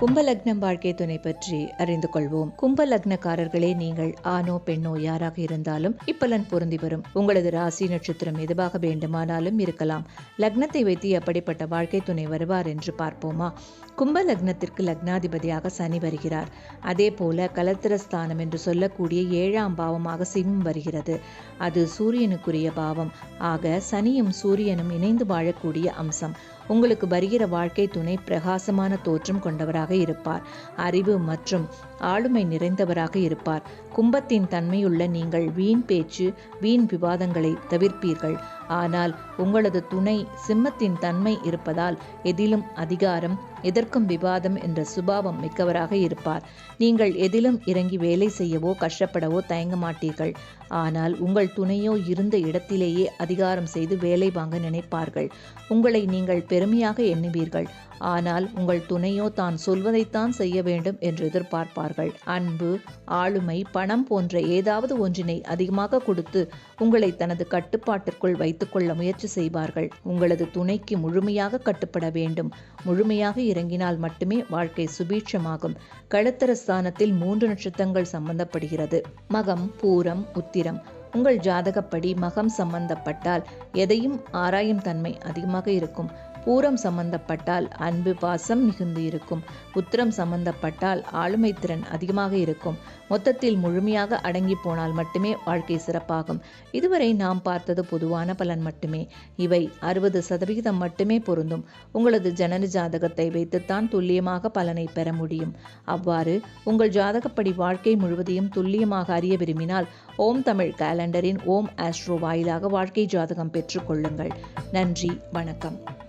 கும்பலக்னம் வாழ்க்கை துணை பற்றி அறிந்து கொள்வோம். கும்பலக்னக்காரர்களே நீங்கள் ஆணோ பெண்ணோ யாராக இருந்தாலும் இப்பலன் பொருந்தி வரும். உங்களது ராசி நட்சத்திரம் எதுவாக வேண்டுமானாலும் இருக்கலாம். லக்னத்தை வைத்து எப்படிப்பட்ட வாழ்க்கை துணை வருவார் என்று பார்ப்போமா? கும்ப லக்னத்திற்கு லக்னாதிபதியாக சனி வருகிறார். அதே போல கலத்திரஸ்தானம் என்று சொல்லக்கூடிய ஏழாம் பாவமாக சிம்மம் வருகிறது. அது சூரியனுக்குரிய பாவம். ஆக சனியும் சூரியனும் இணைந்து வாழக்கூடிய அம்சம். உங்களுக்கு வருகிற வாழ்க்கை துணை பிரகாசமான தோற்றம் கொண்டவராக இருப்பார். அறிவு மற்றும் ஆளுமை நிறைந்தவராக இருப்பார். கும்பத்தின் தன்மையுள்ள நீங்கள் வீண் பேச்சு வீண் விவாதங்களை தவிர்ப்பீர்கள். ஆனால் உங்களது துணை சிம்மத்தின் தன்மை இருப்பதால் எதிலும் அதிகாரம் எதற்கும் விவாதம் என்ற சுபாவம் மிக்கவராக இருப்பார். நீங்கள் எதிலும் இறங்கி வேலை செய்யவோ கஷ்டப்படவோ தயங்க மாட்டீர்கள். ஆனால் உங்கள் துணையோ இருந்த இடத்திலேயே அதிகாரம் செய்து வேலை வாங்க நினைப்பார்கள். உங்களை நீங்கள் பெருமையாக எண்ணுவீர்கள். ஆனால் உங்கள் துணையோ தான் சொல்வதைத்தான் செய்ய வேண்டும் என்று எதிர்பார்ப்பார்கள். அன்பு ஆளுமை பணம் போன்ற ஏதாவது ஒன்றினை அதிகமாக கொடுத்து உங்களை தனது கட்டுப்பாட்டிற்குள் வைத்துக்கொள்ள முயற்சி செய்வார்கள். உங்களது துணைக்கு முழுமையாக கட்டுப்பட வேண்டும். முழுமையாக இறங்கினால் மட்டுமே வாழ்க்கை சுபீட்சமாகும். கழுத்தர ஸ்தானத்தில் மூன்று நட்சத்திரங்கள் சம்பந்தப்படுகிறது. மகம் பூரம் உத்திரம். உங்கள் ஜாதகப்படி மகம் சம்பந்தப்பட்டால் எதையும் ஆராயும் தன்மை அதிகமாக இருக்கும். பூரம் சம்பந்தப்பட்டால் அன்பு பாசம் மிகுந்து இருக்கும். உத்திரம் சம்பந்தப்பட்டால் ஆளுமை திறன் அதிகமாக இருக்கும். மொத்தத்தில் முழுமையாக அடங்கி போனால் மட்டுமே வாழ்க்கை சிறப்பாகும். இதுவரை நாம் பார்த்தது பொதுவான பலன் மட்டுமே. இவை அறுபது சதவிகிதம் மட்டுமே பொருந்தும். உங்களது ஜனன ஜாதகத்தை வைத்துத்தான் துல்லியமாக பலனை பெற முடியும். அவ்வாறு உங்கள் ஜாதகப்படி வாழ்க்கை முழுவதையும் துல்லியமாக அறிய விரும்பினால் ஓம் தமிழ் கேலண்டரின் ஓம் ஆஸ்ட்ரோ வாயிலாக வாழ்க்கை ஜாதகம் பெற்றுக்கொள்ளுங்கள் நன்றி வணக்கம்.